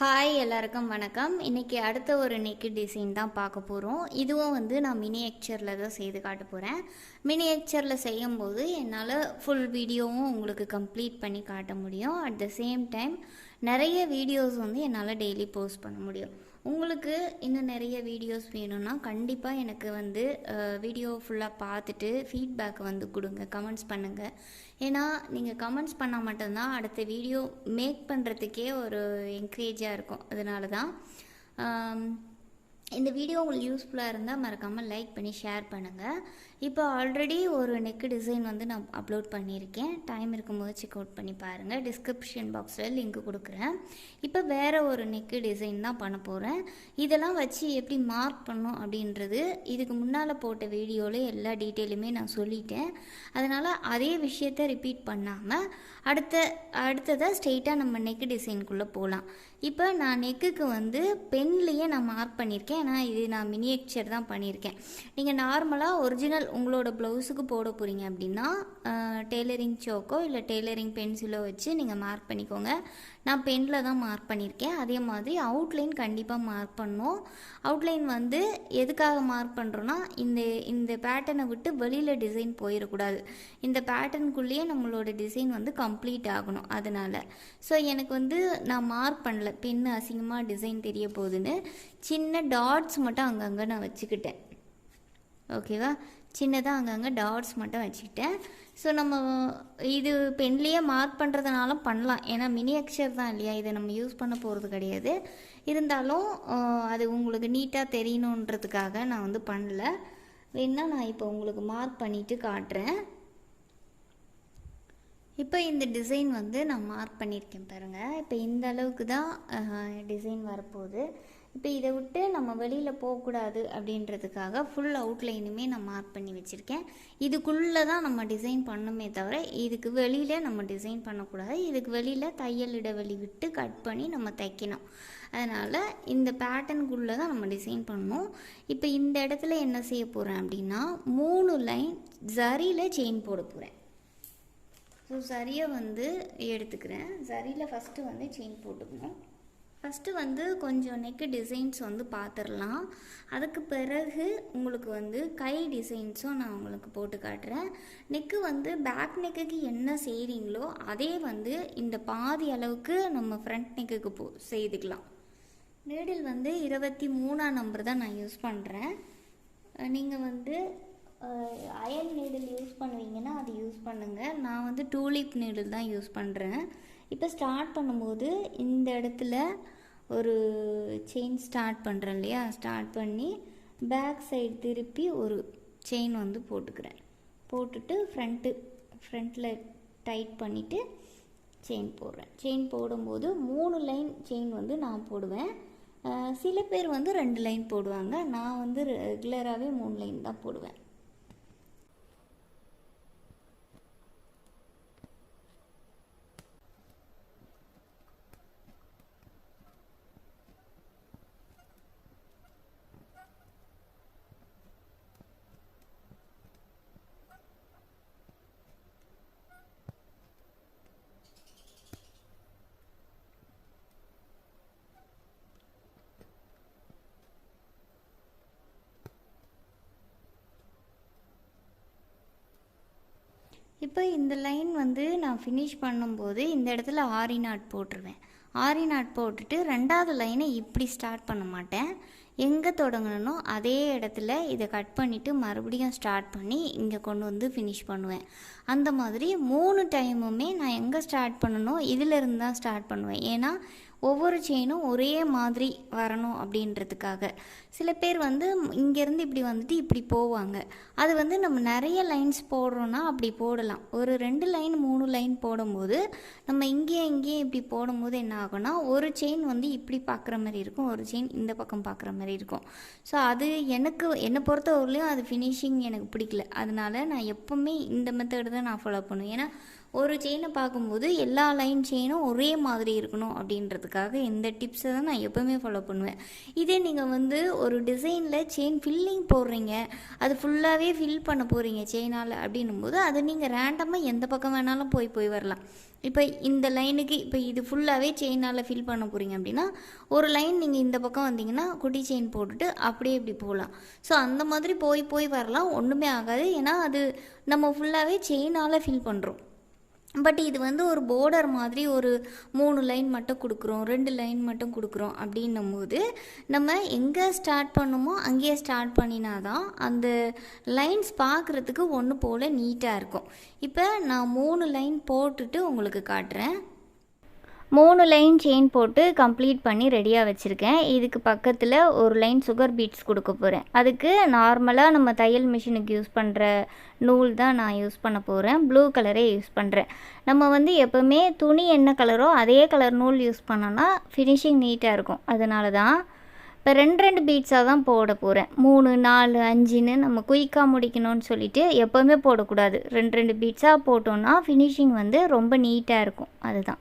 Hi எல்லாருக்கும் வணக்கம். இன்னைக்கு அடுத்த ஒரு நெக்கு டிசைன் தான் பார்க்க போகிறோம் இதுவும் வந்து நான் மினியேக்சரில் தான் செய்து காட்ட போகிறேன் மினியேச்சரில் செய்யும்போது என்னால் ஃபுல் வீடியோவும் உங்களுக்கு கம்ப்ளீட் பண்ணி காட்ட முடியும். அட் த சேம் டைம் நிறைய வீடியோஸ் வந்து என்னால் டெய்லி போஸ்ட் பண்ண முடியும். உங்களுக்கு இன்னும் நிறைய வீடியோஸ் வேணும்னா கண்டிப்பாக எனக்கு வந்து வீடியோ ஃபுல்லாக பார்த்துட்டு ஃபீட்பேக் வந்து கொடுங்க கமெண்ட்ஸ் பண்ணுங்கள் ஏன்னா நீங்கள் கமெண்ட்ஸ் பண்ணால் மட்டும்தான் அடுத்த வீடியோ மேக் பண்ணுறதுக்கே ஒரு என்கரேஜாக இருக்கும். அதனால தான் இந்த வீடியோ உங்களுக்கு யூஸ்ஃபுல்லாக இருந்தால் மறக்காமல் லைக் பண்ணி ஷேர் பண்ணுங்கள் இப்போ ஆல்ரெடி ஒரு நெக்கு டிசைன் வந்து நான் அப்லோட் பண்ணியிருக்கேன். டைம் இருக்கும்போது செக் அவுட் பண்ணி பாருங்கள் டிஸ்கிரிப்ஷன் பாக்ஸில் லிங்க் கொடுக்குறேன். இப்போ வேறு ஒரு நெக்கு டிசைன் தான் பண்ண போகிறேன் இதெல்லாம் வச்சு எப்படி மார்க் பண்ணும் அப்படின்றது இதுக்கு முன்னால் போட்ட வீடியோவில் எல்லா டீட்டெயிலுமே நான் சொல்லிட்டேன். அதனால் அதே விஷயத்தை ரிப்பீட் பண்ணாமல் அடுத்த அடுத்ததாக ஸ்ட்ரெயிட்டாக நம்ம நெக்கு டிசைனுக்குள்ளே போகலாம் இப்போ நான் நெக்குக்கு வந்து பென்லேயே நான் மார்க் பண்ணியிருக்கேன். ஏன்னா இது நான் மினியேச்சர் தான் பண்ணியிருக்கேன். நீங்கள் நார்மலாக ஒரிஜினல் உங்களோட ப்ளவுஸுக்கு போட போகிறீங்க அப்படின்னா டெய்லரிங் சோக்கோ இல்லை டெய்லரிங் பென்சிலோ வச்சு நீங்கள் மார்க் பண்ணிக்கோங்க. நான் பெனில் தான் மார்க் பண்ணியிருக்கேன். அதே மாதிரி அவுட்லைன் கண்டிப்பாக மார்க் பண்ணும் அவுட்லைன் வந்து எதுக்காக மார்க் பண்ணுறோன்னா இந்த இந்த பேட்டர்னை விட்டு வெளியில் டிசைன் போயிடக்கூடாது. இந்த பேட்டர்னுக்குள்ளேயே நம்மளோட டிசைன் வந்து கம்ப்ளீட் ஆகணும். அதனால். ஸோ எனக்கு வந்து நான் மார்க் பண்ணல. பென்னு அசிங்கமாக டிசைன் தெரிய போகுதுன்னு சின்ன டாட்ஸ் மட்டும் அங்கங்கே நான் வச்சுக்கிட்டேன். ஓகேவா சின்னதாக அங்கங்கே டாட்ஸ் மட்டும் வச்சுக்கிட்டேன். ஸோ நம்ம இது பென்லேயே மார்க் பண்ணுறதுனால பண்ணலாம். ஏன்னா மினி அக்ஷர் தான் இல்லையா? இதை நம்ம யூஸ் பண்ண போகிறது கிடையாது. இருந்தாலும் அது உங்களுக்கு நீட்டாக தெரியணுன்றதுக்காக நான் வந்து பண்ணல. வேணால் நான் இப்போ உங்களுக்கு மார்க் பண்ணிவிட்டு காட்டுறேன். இப்போ இந்த டிசைன் வந்து நான் மார்க் பண்ணியிருக்கேன் பாருங்கள் இப்போ இந்த அளவுக்கு தான் டிசைன் வரப்போகுது. இப்போ இதை விட்டு நம்ம வெளியில் போகக்கூடாது அப்படின்றதுக்காக ஃபுல் அவுட்லைனுமே நான் மார்க் பண்ணி வச்சுருக்கேன். இதுக்குள்ளே தான் நம்ம டிசைன் பண்ணுமே தவிர இதுக்கு வெளியில் நம்ம டிசைன் பண்ணக்கூடாது. இதுக்கு வெளியில் தையல் இடைவெளி விட்டு கட் பண்ணி நம்ம தைக்கணும். அதனால் இந்த பேட்டர்னுக்குள்ளே தான் நம்ம டிசைன் பண்ணணும். இப்போ இந்த இடத்துல என்ன செய்ய போகிறேன் அப்படின்னா மூணு லைன் ஜரியில் செயின் போட போகிறேன் ஸோ சரியை வந்து எடுத்துக்கிறேன். சரியில் ஃபஸ்ட்டு வந்து செயின் போட்டுக்கணும். ஃபஸ்ட்டு வந்து கொஞ்சம் நெக்கு டிசைன்ஸ் வந்து பார்த்துடலாம் அதுக்கு பிறகு உங்களுக்கு வந்து கை டிசைன்ஸும் நான் உங்களுக்கு போட்டு காட்டுறேன். நெக்கு வந்து பேக் நெக்குக்கு என்ன செய்கிறீங்களோ அதே வந்து இந்த பாதி அளவுக்கு நம்ம ஃப்ரண்ட் நெக்குக்கு போ செய்துக்கலாம். நீடில் வந்து இருபத்தி மூணாம் நம்பர் தான் நான் யூஸ் பண்ணுறேன் நீங்கள் வந்து அயல் நீடில் யூஸ் பண்ணுவீங்கன்னா அது யூஸ் பண்ணுங்கள் நான் வந்து டூலிப் நீடில் தான் யூஸ் பண்ணுறேன் இப்போ ஸ்டார்ட் பண்ணும்போது இந்த இடத்துல ஒரு செயின் ஸ்டார்ட் பண்ணுறேன் இல்லையா? ஸ்டார்ட் பண்ணி பேக் சைடு திருப்பி ஒரு செயின் வந்து போட்டுக்கிறேன். போட்டுட்டு ஃப்ரண்ட்டு ஃப்ரண்ட்டில் டைட் பண்ணிவிட்டு செயின் போடுறேன். செயின் போடும்போது மூணு லைன் செயின் வந்து நான் போடுவேன். சில பேர் வந்து ரெண்டு லைன் போடுவாங்க. நான் வந்து ரெகுலராகவே மூணு லைன் தான் போடுவேன். இப்போ இந்த லைன் வந்து நான் ஃபினிஷ் பண்ணும்போது இந்த இடத்துல ஆரி நாட் போட்டுருவேன். ஆரி நாட் போட்டுட்டு ரெண்டாவது லைனை இப்படி ஸ்டார்ட் பண்ண மாட்டேன். எங்கே தொடங்கணுனோ அதே இடத்துல இதை கட் பண்ணிவிட்டு மறுபடியும் ஸ்டார்ட் பண்ணி இங்கே கொண்டு வந்து ஃபினிஷ் பண்ணுவேன். அந்த மாதிரி மூணு டைமுமே நான் எங்கே ஸ்டார்ட் பண்ணணும் இதிலிருந்து தான் ஸ்டார்ட் பண்ணுவேன். ஏன்னா ஒவ்வொரு செயினும் ஒரே மாதிரி வரணும் அப்படின்றதுக்காக. சில பேர் வந்து இங்கேருந்து இப்படி வந்துட்டு இப்படி போவாங்க. அது வந்து நம்ம நிறைய லைன்ஸ் போடுறோன்னா அப்படி போடலாம். ஒரு ரெண்டு லைன் மூணு லைன் போடும்போது நம்ம இங்கேயும் இங்கேயும் இப்படி போடும்போது என்ன ஆகும்னா ஒரு செயின் வந்து இப்படி பார்க்குற மாதிரி இருக்கும் ஒரு செயின் இந்த பக்கம் பார்க்குற மாதிரி இருக்கும். ஸோ அது எனக்கு என்னை பொறுத்தவரையிலையும் அது ஃபினிஷிங் எனக்கு பிடிக்கல. அதனால நான் எப்போவுமே இந்த மெத்தடு தான் நான் ஃபாலோ பண்ணுவேன். ஏன்னா ஒரு செயினை பார்க்கும்போது எல்லா லைன் செயினும் ஒரே மாதிரி இருக்கணும் அப்படின்றதுக்காக இந்த டிப்ஸை தான் நான் எப்போவுமே ஃபாலோ பண்ணுவேன். இதே நீங்கள் வந்து ஒரு டிசைனில் செயின் ஃபில்லிங் போடுறீங்க அது ஃபுல்லாகவே ஃபில் பண்ண போகிறீங்க செயினால் அப்படின்னும் போது அது நீங்கள் ரேண்டமாக எந்த பக்கம் வேணாலும் போய் போய் வரலாம். இப்போ இந்த லைனுக்கு இப்போ இது ஃபுல்லாகவே செயினால் ஃபில் பண்ண போகிறீங்க அப்படின்னா ஒரு லைன் நீங்கள் இந்த பக்கம் வந்தீங்கன்னா குட்டி செயின் போட்டுட்டு அப்படியே இப்படி போகலாம். ஸோ அந்த மாதிரி போய் போய் வரலாம். ஒன்றுமே ஆகாது. ஏன்னா அது நம்ம ஃபுல்லாகவே செயினால் ஃபில் பண்ணுறோம் பட் இது வந்து ஒரு போர்டர் மாதிரி ஒரு மூணு லைன் மட்டும் கொடுக்குறோம் ரெண்டு லைன் மட்டும் கொடுக்குறோம் அப்படின்னும் போது நம்ம எங்கே ஸ்டார்ட் பண்ணுமோ அங்கேயே ஸ்டார்ட் பண்ணினாதான் அந்த லைன்ஸ் பார்க்குறதுக்கு ஒன்று போல் நீட்டாக இருக்கும். இப்போ நான் மூணு லைன் போட்டுட்டு உங்களுக்கு காட்டுறேன். மூணு லைன் செயின் போட்டு கம்ப்ளீட் பண்ணி ரெடியாக வச்சுருக்கேன். இதுக்கு பக்கத்தில் ஒரு லைன் சுகர் பீட்ஸ் கொடுக்க போகிறேன் அதுக்கு நார்மலாக நம்ம தையல் மிஷினுக்கு யூஸ் பண்ணுற நூல் தான் நான் யூஸ் பண்ண போகிறேன் ப்ளூ கலரே யூஸ் பண்ணுறேன் நம்ம வந்து எப்போவுமே துணி என்ன கலரோ அதே கலர் நூல் யூஸ் பண்ணோன்னா ஃபினிஷிங் நீட்டாக இருக்கும். அதனால தான் இப்போ ரெண்டு ரெண்டு பீட்ஸாக தான் போட போகிறேன் மூணு நாலு அஞ்சுன்னு நம்ம குயிக்காக முடிக்கணும்னு சொல்லிட்டு எப்போவுமே போடக்கூடாது. ரெண்டு ரெண்டு பீட்ஸாக போட்டோன்னா ஃபினிஷிங் வந்து ரொம்ப நீட்டாக இருக்கும். அதுதான்.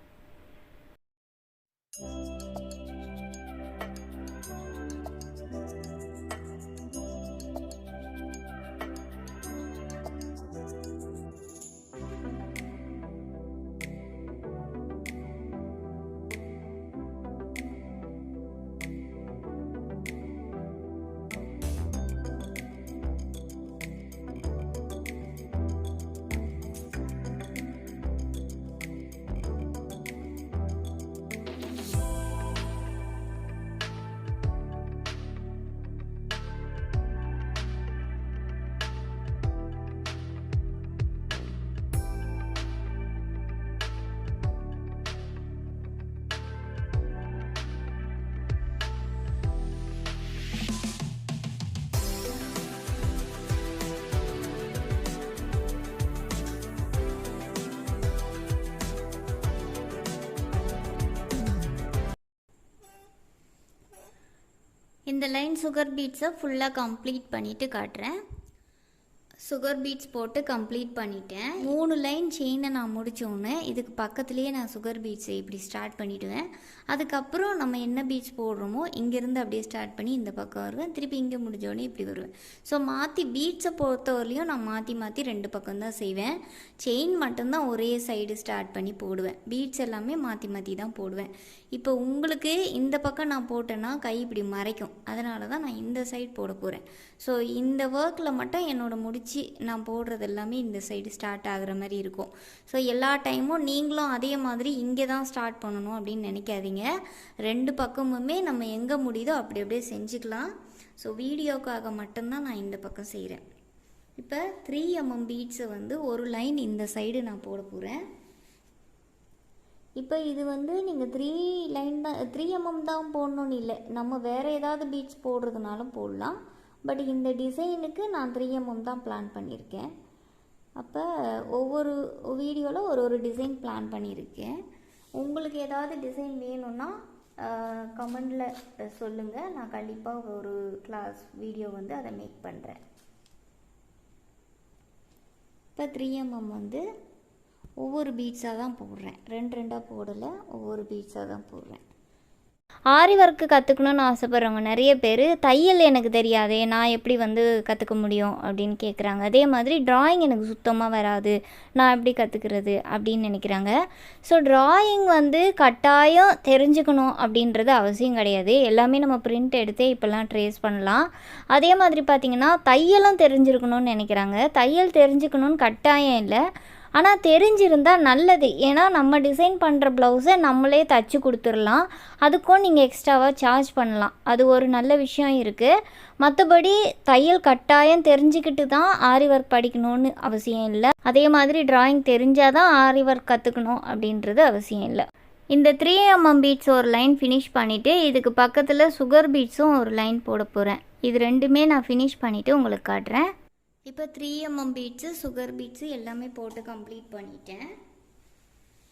இந்த லைன் சுகர் பீட்ஸை ஃபுல்லாக கம்ப்ளீட் பண்ணிவிட்டு காட்டுறேன். சுகர் பீட்ஸ் போட்டு கம்ப்ளீட் பண்ணிட்டேன். மூணு லைன் செயினை நான் முடித்தோன்னே இதுக்கு பக்கத்துலேயே நான் சுகர் பீட்ஸை இப்படி ஸ்டார்ட் பண்ணிவிடுவேன் அதுக்கப்புறம் நம்ம என்ன பீட்ஸ் போடுறோமோ இங்கேருந்து அப்படியே ஸ்டார்ட் பண்ணி இந்த பக்கம் வருவேன். திருப்பி இங்கே முடிஞ்சோடனே இப்படி வருவேன். ஸோ மாற்றி பீட்ஸை பொறுத்தவரையிலையும் நான் மாற்றி மாற்றி ரெண்டு பக்கம் தான் செய்வேன். செயின் மட்டும்தான் ஒரே சைடு ஸ்டார்ட் பண்ணி போடுவேன். பீட்ஸ் எல்லாமே மாற்றி மாற்றி தான் போடுவேன். இப்போ உங்களுக்கு இந்த பக்கம் நான் போட்டேன்னா கை இப்படி மறைக்கும். அதனால தான் நான் இந்த சைடு போட போகிறேன் ஸோ இந்த ஒர்க்கில் மட்டும் என்னோட முடிச்சு நான் போடுறது எல்லாமே இந்த சைடு ஸ்டார்ட் ஆகிற மாதிரி இருக்கும். ஸோ எல்லா டைமும் நீங்களும் அதே மாதிரி இங்கே தான் ஸ்டார்ட் பண்ணணும் அப்படின்னு நினைக்காதீங்க. ரெண்டு பக்கமுமே நம்ம எங்கே முடியுதோ அப்படி அப்படியே செஞ்சுக்கலாம். ஸோ வீடியோக்காக மட்டும்தான் நான் இந்த பக்கம் செய்கிறேன் இப்போ த்ரீ எம்எம் பீட்ஸை வந்து ஒரு லைன் இந்த சைடு நான் போட போகிறேன் இப்போ இது வந்து நீங்கள் த்ரீ லைன் தான் த்ரீ எம்எம் தான் போடணும்னு இல்லை. நம்ம வேறு ஏதாவது பீட்ஸ் போடுறதுனாலும் போடலாம். பட் இந்த டிசைனுக்கு நான் த்ரீ எம்எம் தான் பிளான் பண்ணியிருக்கேன் அப்போ ஒவ்வொரு வீடியோவில் ஒரு ஒரு டிசைன் பிளான் பண்ணியிருக்கேன் உங்களுக்கு ஏதாவது டிசைன் வேணும்னா கமெண்டில் சொல்லுங்கள் நான் கண்டிப்பாக ஒரு கிளாஸ் வீடியோ வந்து அதை மேக் பண்ணுறேன் இப்போ த்ரீ எம்எம் வந்து ஒவ்வொரு பீட்ஸாக தான் போடுறேன். ரெண்டு ரெண்டாக போடலை ஒவ்வொரு பீட்ஸாக தான் போடுறேன். ஆரி ஒர்க்கு கற்றுக்கணுன்னு ஆசைப்பட்றவங்க நிறைய பேர் தையல் எனக்கு தெரியாதே நான் எப்படி வந்து கற்றுக்க முடியும் அப்படின்னு கேட்குறாங்க அதே மாதிரி ட்ராயிங் எனக்கு சுத்தமாக வராது நான் எப்படி கற்றுக்கிறது அப்படின்னு நினைக்கிறாங்க. ஸோ ட்ராயிங் வந்து கட்டாயம் தெரிஞ்சுக்கணும் அப்படின்றது அவசியம் கிடையாது. எல்லாமே நம்ம பிரிண்ட் எடுத்தே இப்போல்லாம் ட்ரேஸ் பண்ணலாம். அதே மாதிரி பார்த்திங்கன்னா தையலும் தெரிஞ்சிருக்கணும்னு நினைக்கிறாங்க. தையல் தெரிஞ்சுக்கணும்னு கட்டாயம் இல்லை. ஆனால் தெரிஞ்சிருந்தால் நல்லது. ஏன்னா நம்ம டிசைன் பண்ணுற ப்ளவுஸை நம்மளே தச்சு கொடுத்துடலாம் அதுக்கும் நீங்கள் எக்ஸ்ட்ராவாக சார்ஜ் பண்ணலாம். அது ஒரு நல்ல விஷயம் இருக்குது மற்றபடி தையல் கட்டாயம் தெரிஞ்சுக்கிட்டு தான் ஆரி ஒர்க் படிக்கணும்னு அவசியம் இல்லை. அதே மாதிரி டிராயிங் தெரிஞ்சால் தான் ஆரி ஒர்க் கற்றுக்கணும் அப்படின்றது அவசியம் இல்லை. இந்த த்ரீ எம்எம் பீட்ஸ் ஒரு லைன் ஃபினிஷ் பண்ணிவிட்டு இதுக்கு பக்கத்தில் சுகர் பீட்ஸும் ஒரு லைன் போட போகிறேன் இது ரெண்டுமே நான் ஃபினிஷ் பண்ணிவிட்டு உங்களுக்கு காட்டுறேன். இப்போ three mm beads sugar beads எல்லாமே போட்டு கம்ப்ளீட் பண்ணிட்டேன்.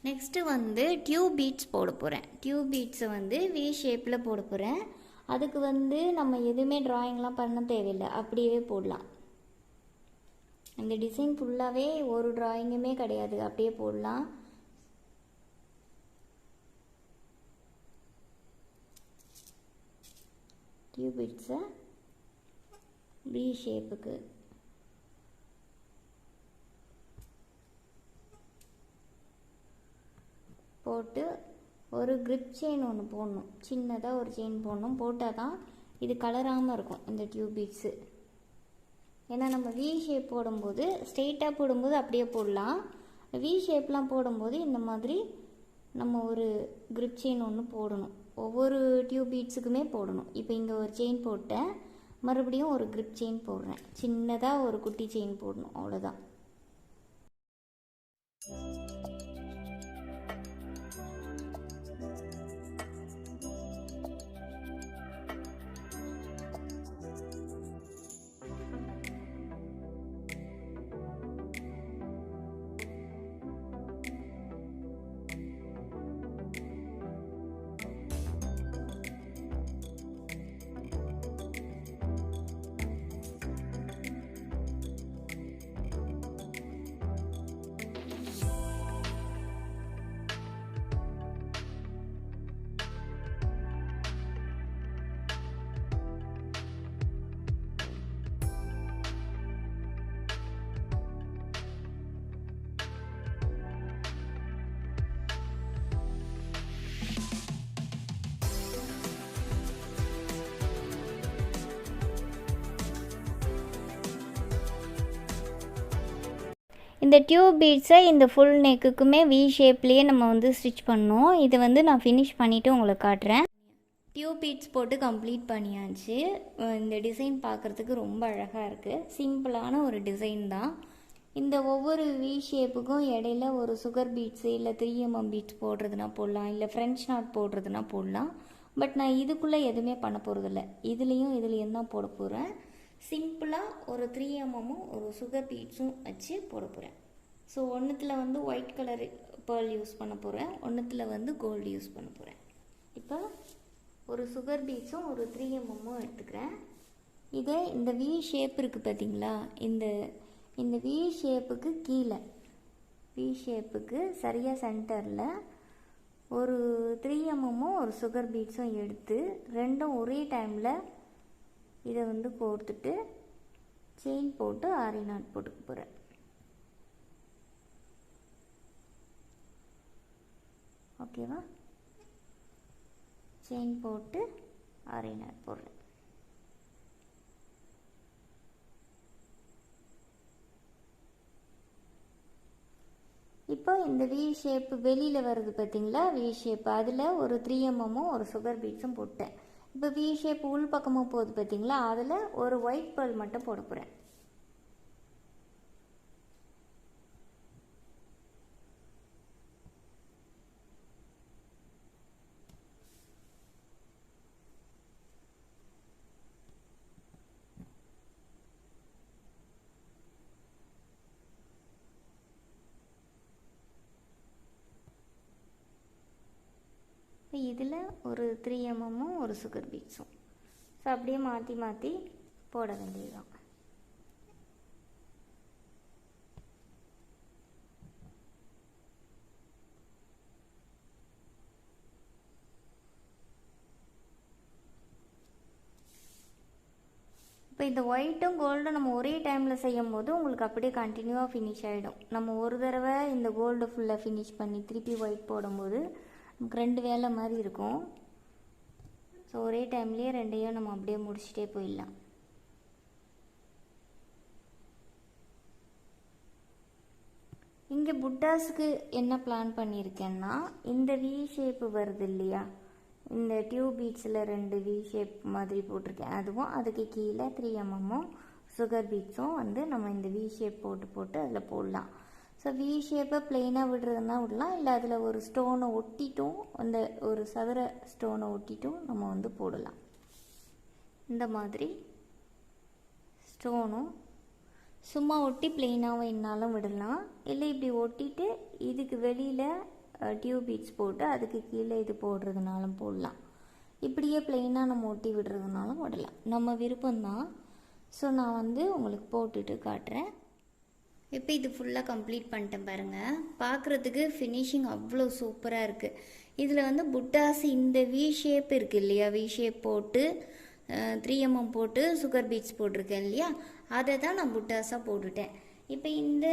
நெக்ஸ்ட்டு வந்து டியூப் பீட்ஸ் போட போகிறேன் டியூப் பீட்ஸை வந்து வி ஷேப்பில் போட போகிறேன் அதுக்கு வந்து நம்ம எதுவுமே ட்ராயிங்லாம் பண்ண தேவையில்லை. அப்படியே போடலாம். இந்த டிசைன் ஃபுல்லாகவே ஒரு டிராயிங்குமே கிடையாது. அப்படியே போடலாம். டியூபிட்ஸை வி ஷேப்புக்கு போட்டு ஒரு கிரிப் செயின் ஒன்று போடணும். சின்னதாக ஒரு செயின் போடணும். போட்டால் தான் இது கலராமல் இருக்கும் இந்த டியூப் பீட்ஸு ஏன்னா நம்ம வி ஷேப் போடும்போது ஸ்ட்ரெயிட்டாக போடும்போது அப்படியே போடலாம். வி ஷேப்லாம் போடும்போது இந்த மாதிரி நம்ம ஒரு கிரிப் செயின் ஒன்று போடணும். ஒவ்வொரு டியூப் பீட்ஸுக்குமே போடணும். இப்போ இங்கே ஒரு செயின் போட்டேன். மறுபடியும் ஒரு கிரிப் செயின் போடுறேன். சின்னதாக ஒரு குட்டி செயின் போடணும். அவ்வளோதான் இந்த டியூப் பீட்ஸை இந்த ஃபுல் நெக்குக்குமே வி ஷேப்லேயே நம்ம வந்து ஸ்டிச் பண்ணோம் இது வந்து நான் ஃபினிஷ் பண்ணிவிட்டு உங்களுக்கு காட்டுறேன். டியூப் பீட்ஸ் போட்டு கம்ப்ளீட் பண்ணியாச்சு. இந்த டிசைன் பார்க்குறதுக்கு ரொம்ப அழகாக இருக்குது சிம்பிளான ஒரு டிசைன் தான். இந்த ஒவ்வொரு வி ஷேப்புக்கும் இடையில ஒரு சுகர் பீட்ஸு இல்லை த்ரீ எம்எம் பீட்ஸ் போடுறதுனா போடலாம் இல்லை ஃப்ரெஞ்ச் நாட் போடுறதுனா போடலாம். பட் நான் இதுக்குள்ளே எதுவுமே பண்ண போகிறதில்ல இதுலேயும் இதுலேயும் தான் போட போகிறேன் சிம்பிளாக ஒரு த்ரீ எம்எம்மும் ஒரு சுகர் பீட்ஸும் வச்சு போட போகிறேன் ஸோ ஒன்றுத்தில் வந்து ஒயிட் கலர் பேர்ல் யூஸ் பண்ண போகிறேன் ஒன்றுத்தில் வந்து கோல்டு யூஸ் பண்ண போகிறேன் இப்போ ஒரு சுகர் பீட்ஸும் ஒரு த்ரீ எம்எம்மும் எடுத்துக்கிறேன். இதே இந்த வி ஷேப் இருக்குது பார்த்தீங்களா இந்த இந்த வி ஷேப்புக்கு கீழே வி ஷேப்புக்கு சரியாக சென்டரில் ஒரு த்ரீ எம்எம்மும் ஒரு சுகர் பீட்ஸும் எடுத்து ரெண்டும் ஒரே டைமில் இதை வந்து கோர்த்துட்டு செயின் போட்டு ஆரி நாட் போட்டுக்க போகிறேன் ஓகேவா செயின் போட்டு ஆரி நாட் போடுறேன். இப்போ இந்த வி ஷேப் வெளியில் வருது பார்த்தீங்களா வி ஷேப் அதில் ஒரு த்ரீ எம்எம்மும் ஒரு சுகர் பீட்ஸும் போட்டேன். இப்போ வி ஷேப் உள் பக்கமும் போகுது பார்த்தீங்களா? அதில் ஒரு ஒயிட் பேர்ல் மட்டும் போட போகிறேன் இப்போ இதில் ஒரு த்ரீ எம்எம்மும் ஒரு சுகர் பீட்ஸும் ஸோ அப்படியே மாற்றி மாற்றி போட வேண்டியதுதான். இப்போ இந்த ஒயிட்டும் கோல்டும் நம்ம ஒரே டைமில் செய்யும் போது உங்களுக்கு அப்படியே கண்டினியூவாக ஃபினிஷ் ஆகிடும் நம்ம ஒரு தடவை இந்த கோல்டு ஃபுல்லாக ஃபினிஷ் பண்ணி திருப்பி ஒயிட் போடும்போது நமக்கு ரெண்டு வேலை மாதிரி இருக்கும். ஸோ ஒரே டைம்லேயே ரெண்டையும் நம்ம அப்படியே முடிச்சுட்டே போயிடலாம். இங்கே புட்டாஸுக்கு என்ன பிளான் பண்ணியிருக்கேன்னா இந்த வி ஷேப் வருது இல்லையா? இந்த டியூப் பீட்ஸில் ரெண்டு வி ஷேப் மாதிரி போட்டிருக்கேன். அதுவும் அதுக்கு கீழே த்ரீ எம்எம்மும் சுகர் பீட்ஸும் வந்து நம்ம இந்த வி ஷேப் போட்டு போட்டு அதில் போடலாம். ஸோ வி ஷேப்பை பிளெயினாக விடுறதுனா விடலாம். இல்லை அதில் ஒரு ஸ்டோனை ஒட்டிட்டும் அந்த ஒரு சதுர ஸ்டோனை ஒட்டிட்டும் நம்ம வந்து போடலாம். இந்த மாதிரி ஸ்டோனும் சும்மா ஒட்டி பிளெயினாக என்னாலும் விடலாம். இல்லை இப்படி ஒட்டிட்டு இதுக்கு வெளியில் டியூப் பீட்ஸ் போட்டு அதுக்கு கீழே இது போடுறதுனாலும் போடலாம். இப்படியே பிளெயினாக நம்ம ஒட்டி விடுறதுனாலும் விடலாம். நம்ம விருப்பம்தான். ஸோ நான் வந்து உங்களுக்கு போட்டுட்டு காட்டுறேன். இப்போ இது ஃபுல்லாக கம்ப்ளீட் பண்ணிட்டேன் பாருங்கள் பார்க்குறதுக்கு ஃபினிஷிங் அவ்வளோ சூப்பராக இருக்குது இதில் வந்து புட்டாஸ் இந்த வி ஷேப் இருக்குது இல்லையா? வி ஷேப் போட்டு த்ரீ எம்எம் போட்டு சுகர் பீட்ஸ் போட்டிருக்கேன் இல்லையா? அதை தான் நான் புட்டாஸாக போட்டுட்டேன். இப்போ இந்த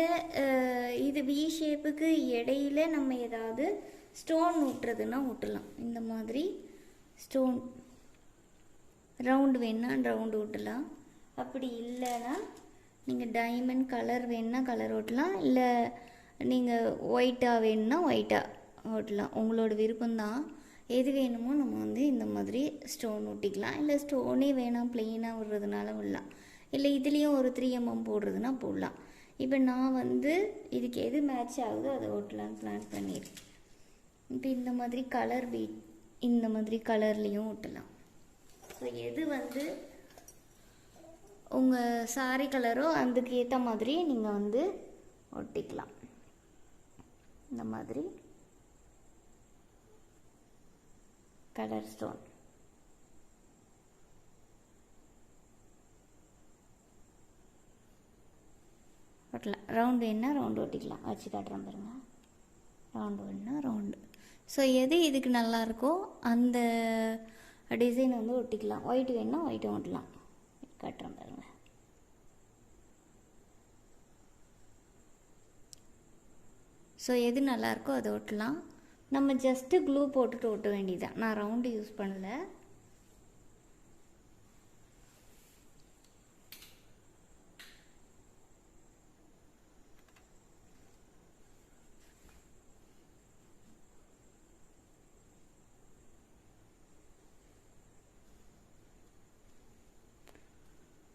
இது வி ஷேப்புக்கு இடையில நம்ம ஏதாவது ஸ்டோன் விட்டுறதுன்னா ஊட்டலாம். இந்த மாதிரி ஸ்டோன் ரவுண்டு வேணுன்னா ரவுண்டு ஊட்டலாம். அப்படி இல்லைன்னா நீங்கள் டைமண்ட் கலர் வேணுன்னா கலர் ஓட்டலாம் இல்லை நீங்கள் ஒயிட்டாக வேணும்னா ஒயிட்டாக ஓட்டலாம். உங்களோட விருப்பம்தான். எது வேணுமோ நம்ம வந்து இந்த மாதிரி ஸ்டோன் ஒட்டிக்கலாம். இல்லை ஸ்டோனே வேணாம் பிளெயினாக விடுறதுனால விடலாம். இல்லை இதுலேயும் ஒரு த்ரீ எம்எம் போடுறதுனா போடலாம். இப்போ நான் வந்து இதுக்கு எது மேட்ச் ஆகுதோ அதை ஓட்டலான்னு பிளான் பண்ணியிருக்கேன். இப்போ இந்த மாதிரி கலர் வீட் இந்த மாதிரி கலர்லேயும் ஓட்டலாம். ஸோ எது வந்து உங்கள் சாரி கலரோ அதுக்கு ஏற்ற மாதிரி நீங்கள் வந்து ஒட்டிக்கலாம். இந்த மாதிரி கலர் ஸ்டோன் ஒட்டலாம். ரவுண்டு வேணா ரவுண்டு ஒட்டிக்கலாம். வச்சு காட்டுறேன் பாருங்க. ரவுண்டு வேணா ரவுண்டு ஸோ எது இதுக்கு நல்லா இருக்கோ அந்த டிசைன் வந்து ஒட்டிக்கலாம். ஒயிட் வேணுன்னா ஒயிட்டும் ஒட்டலாம். காட்டுறேன் பாருங்க. ஸோ எது நல்லாயிருக்கோ அதை ஒட்டலாம் நம்ம ஜஸ்ட்டு க்ளூ போட்டுட்டு ஒட்ட வேண்டியதுதான். நான் ரவுண்டு யூஸ் பண்ணல.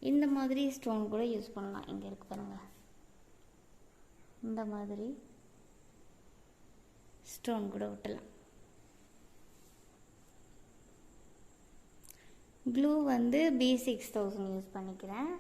இந்த மாதிரி ஸ்டோன் கூட யூஸ் பண்ணலாம். இங்கே இருக்கு பாருங்கள் இந்த மாதிரி. ஸ்டோன் கூட விட்டலாம் க்ளூ வந்து பி சிக்ஸ் தௌசண்ட் யூஸ் பண்ணிக்கிறேன்.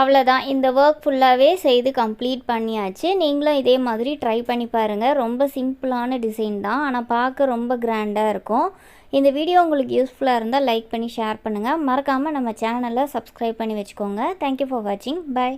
அவ்வளோதான் இந்த ஒர்க் ஃபுல்லாகவே செய்து கம்ப்ளீட் பண்ணியாச்சு. நீங்களும் இதே மாதிரி ட்ரை பண்ணி பாருங்கள் ரொம்ப சிம்பிளான டிசைன் தான். ஆனால் பார்க்க ரொம்ப கிராண்டாக இருக்கும். இந்த வீடியோ உங்களுக்கு யூஸ்ஃபுல்லாக இருந்தால் லைக் பண்ணி ஷேர் பண்ணுங்கள் மறக்காமல் நம்ம சேனலை சப்ஸ்கிரைப் பண்ணி வச்சுக்கோங்க. தேங்க்யூ ஃபார் வாட்சிங் பை